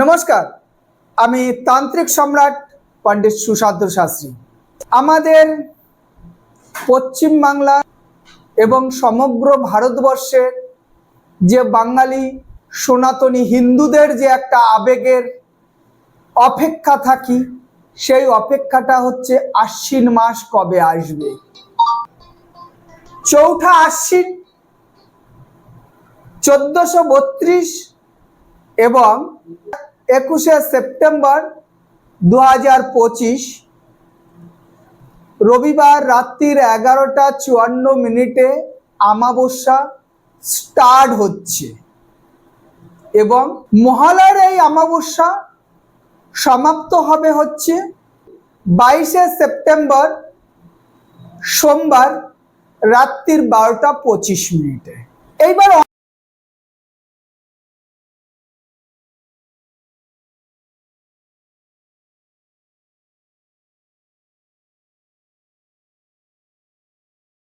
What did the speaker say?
নমস্কার, আমি তান্ত্রিক সম্রাট পণ্ডিত সুশান্ত শাস্ত্রী। আমাদের পশ্চিম বাংলা এবং সমগ্র ভারতবর্ষের যে বাঙালি সনাতনী হিন্দুদের যে একটা আবেগের অপেক্ষা থাকি, সেই অপেক্ষাটা হচ্ছে আশ্বিন মাস কবে আসবে। চৌঠা আশ্বিন, চোদ্দশো বত্রিশ এবং একুশে সেপ্টেম্বর দু হাজার পঁচিশ, রবিবার রাত্রির এগারোটা চুয়ান্ন মিনিটে আমাবস্যা স্টার্ট হচ্ছে এবং মহালয়ের এই আমাবস্যা সমাপ্ত হবে হচ্ছে বাইশে সেপ্টেম্বর সোমবার রাত্রির বারোটা পঁচিশ মিনিটে। এইবার